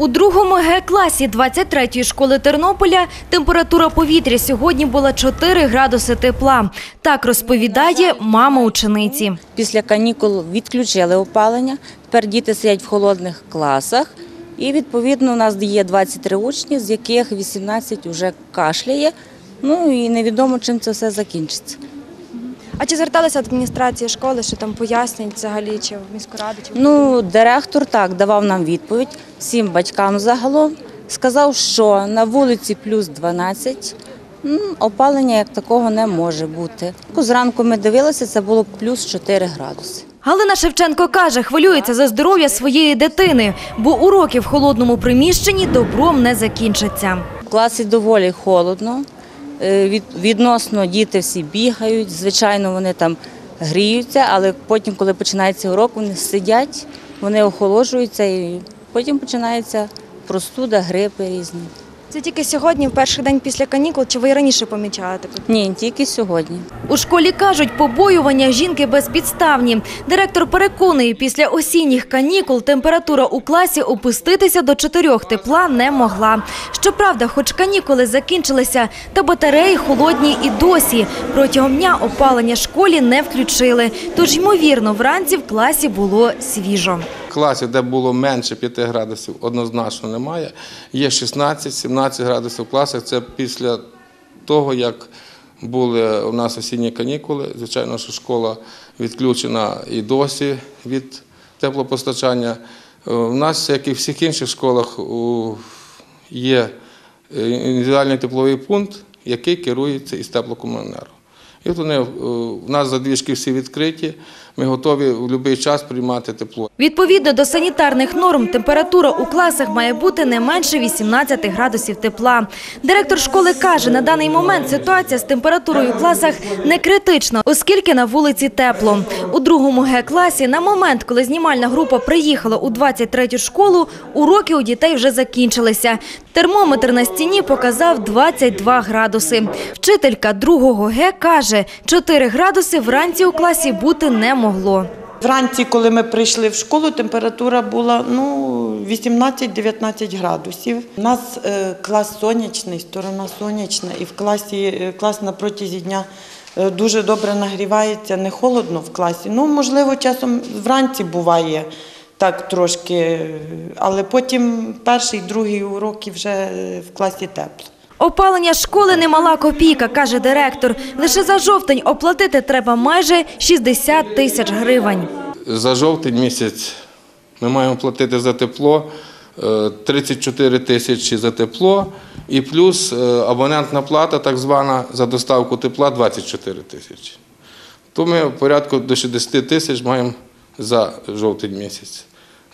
У другому Г-класі 23-ї школи Тернополя температура повітря сьогодні була 4 градуси тепла. Так розповідає мама учениці. Після канікул відключили опалення. Тепер діти сидять в холодних класах. І відповідно у нас є 23 учні, з яких 18 вже кашляє. Ну і невідомо, чим це все закінчиться. А чи зверталися до адміністрації школи, що там пояснять взагалі, чи в міську раду, чи Ну, директор так давав нам відповідь всім батькам загалом. Сказав, що на вулиці плюс 12, м, опалення як такого не може бути. Зранку ми дивилися, це було плюс 4 градуси. Галина Шевченко каже, хвилюється за здоров'я своєї дитини, бо уроки в холодному приміщенні добром не закінчаться. В класі доволі холодно. Е, Відносно діти всі бігають. Звичайно, вони там гріються, але потім, коли починається урок, вони сидять, вони охолоджуються і потім починається простуда, грипи різні. Це тільки сьогодні, в перший день після канікул, чи ви і раніше помічали таку? Ні, тільки сьогодні. У школі кажуть, побоювання жінки безпідставні. Директор переконує, після осінніх канікул температура у класі опуститися до 4 тепла не могла. Щоправда, хоч канікули закінчилися, та батареї холодні і досі. Протягом дня опалення школі не включили. Тож, ймовірно, вранці в класі було свіжо. Класів, де було менше 5 градусів, однозначно немає. Є 16-17 градусів в класах. Це після того, як були у нас осінні канікули. Звичайно, що школа відключена і досі від теплопостачання. Е, У нас, як і в всіх інших школах, є е, індивідуальний тепловий пункт, який керується із теплокомуненерго. І от вони е, у нас задвіжки всі відкриті. Ми готові в будь-який час приймати тепло. Відповідно до санітарних норм, температура у класах має бути не менше 18 градусів тепла. Директор школи каже, на даний момент ситуація з температурою у класах не критична, оскільки на вулиці тепло. У другому Г-класі на момент, коли знімальна група приїхала у 23-ю школу, уроки у дітей вже закінчилися. Термометр на стіні показав 22 градуси. Вчителька другого Г каже, 4 градуси вранці у класі бути не могло. Вранці, коли ми прийшли в школу, температура була ну, 18-19 градусів. У нас е, клас сонячний, сторона сонячна, і в класі е, клас на протязі дня е, дуже добре нагрівається, не холодно в класі. Ну, можливо, часом вранці буває так трошки, але потім перший, другий уроки вже в класі тепло. Опалення школи немала копійка, каже директор. Лише за жовтень оплатити треба майже 60 тисяч гривень. За жовтень місяць ми маємо платити за тепло е, 34 тисячі за тепло і плюс е, абонентна плата, так звана, за доставку тепла 24 тисячі. То ми порядку до 60 тисяч маємо за жовтень місяць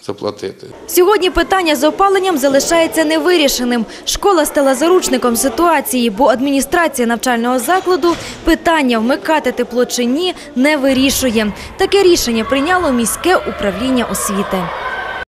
заплатити. Сьогодні питання з опаленням залишається невирішеним. Школа стала заручником ситуації, бо адміністрація навчального закладу питання вмикати тепло чи ні не вирішує. Таке рішення прийняло міське управління освіти.